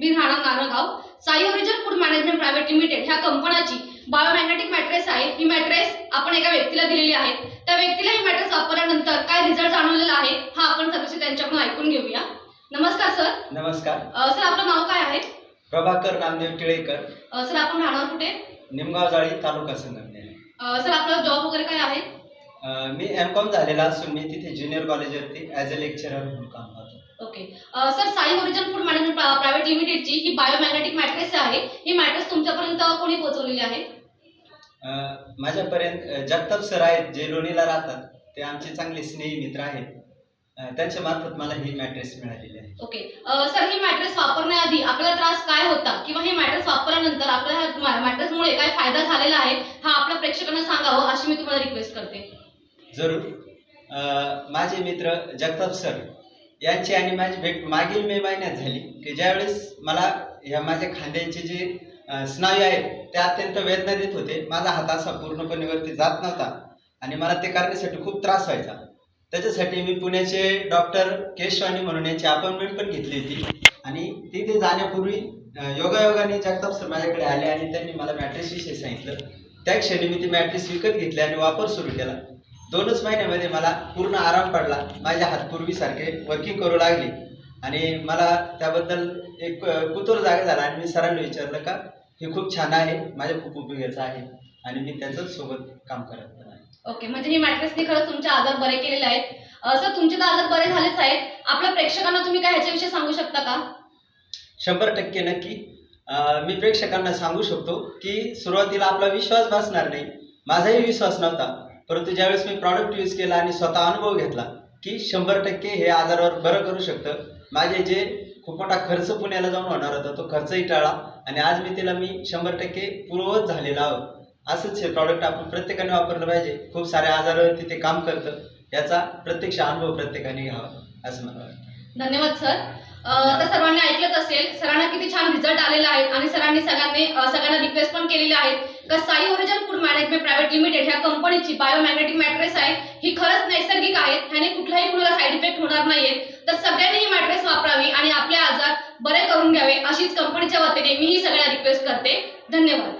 मी राहणार Naralgaon Sai origin food management private limited ह्या कंपनीची बायोमॅग्नेटिक मॅट्रेस आहे. ही मॅट्रेस आपण एका व्यक्तीला दिलेली आहे. त्या व्यक्तीला ही मॅट्रेस वापरल्यानंतर काय रिझल्ट जाणवलेला आहे हा आपण सदस्य त्यांच्याकडून ऐकून घेऊया. नमस्कार सर नमस्कार. अ, सर आपलं नाव काय आहे? प्रभाकर नामदेव टिळेकर. अ, सर आपण राहणार कुठे? निमगाव जाळी तालुका संगमनेर. अ, सर आपला जॉब वगैरे काय आहे? अं, मी एम कॉम झालेला असून मी तिथे ज्युनियर कॉलेजवरती ॲज अ लेक्चरर म्हणून काम करतो. Okay. Sir Sai origin food management private लिमिटेडची ही बायोमॅग्नेटिक मॅट्रेस आहे. ही मॅट्रेस तुमच्यापर्यंत कोणी पोहोचवलेली आहे? माझ्यापर्यंत जगताप सर आहेत जे लोणीला राहतात ते आमचे चांगले स्नेही मित्र आहेत. त्यांच्या मार्फत मला ही मॅट्रेस मिळालेली आहे. ओके. सर ही मॅट्रेस वापरण्याआधी आपल्याला त्रास काय होता? किंवा ही मॅट्रेस वापरल्यानंतर आपल्याला मॅट्रेसमुळे काय फायदा झालेला आहे हा आपल्या प्रेक्षकांना सांगावं अशी मी तुम्हाला रिक्वेस्ट करते. जरूर. माझे मित्र जगताप सर यांची आणि माझी भेट मागील मे महिन्यात झाली की ज्यावेळेस मला ह्या माझ्या खांद्यांचे जे स्नायू आहेत ते अत्यंत वेदना देत होते. माझा हात असा पूर्णपणे वरती जात नव्हता आणि मला ते करण्यासाठी खूप त्रास व्हायचा. त्याच्यासाठी मी पुण्याचे डॉक्टर केशवानी म्हणून यांची अपॉइंटमेंट पण घेतली होती आणि तिथे जाण्यापूर्वी योगायोगाने जगताप सर माझ्याकडे आले आणि त्यांनी मला मॅट्रेसविषयी सांगितलं. त्या क्षणी मी ती मॅट्रेस विकत घेतली आणि वापर सुरू केला. दोनच महिन्यामध्ये मला पूर्ण आराम पडला. माझे हात पूर्वीसारखे वर्किंग करू लागले. आणि मला त्याबद्दल एक कुतूहल जागा झाला आणि मी सरांना विचारलं का हे खूप छान आहे माझ्या खूप उपयोगाचं आहे. आणि मी त्याचं सोबत काम करत आहे. ओके म्हणजे ही मॅट्रेसने खरंच तुमचे आजार बरे केलेले आहेत. सर तुमचे तर आजार बरे झालेच आहेत. आपल्या प्रेक्षकांना तुम्ही काय ह्याच्याविषयी सांगू शकता का? शंभर टक्के नक्की. मी प्रेक्षकांना सांगू शकतो की सुरुवातीला आपला विश्वास बसणार नाही. माझाही विश्वास नव्हता. परंतु ज्यावेळेस मी प्रॉडक्ट यूज केला आणि स्वतः अनुभव घेतला की शंभर टक्के हे आजारावर बरं करू शकतं. माझे जे खूप मोठा खर्च पुण्याला जाऊन होणार होता तो खर्चही टाळा आणि आज मी तिला मी शंभर टक्के पूर्ववत झालेला आहोत. असंच हे प्रॉडक्ट आपण प्रत्येकाने वापरलं पाहिजे. खूप साऱ्या आजारावरती ते काम करतं याचा प्रत्यक्ष अनुभव प्रत्येकाने घ्यावा असं मला वाटतं. धन्यवाद सर. तर सर्वांनी ऐकलंच असेल सरांना किती छान रिझल्ट आलेला आहे आणि सरांनी सगळ्यांनी सगळ्यांना रिक्वेस्ट पण केलेली आहेत. का Sai origin food management private limited ह्या कंपनीची बायोमॅग्नेटिक मॅट्रेस आहे. ही खरंच नैसर्गिक आहे. ह्याने कुठलाही कुणाला साईड इफेक्ट होणार नाहीये. तर सगळ्यांनी ही मॅट्रेस वापरावी आणि आपले आजार बरे करून घ्यावे अशीच कंपनीच्या वतीने मी ही सगळ्यांना रिक्वेस्ट करते. धन्यवाद.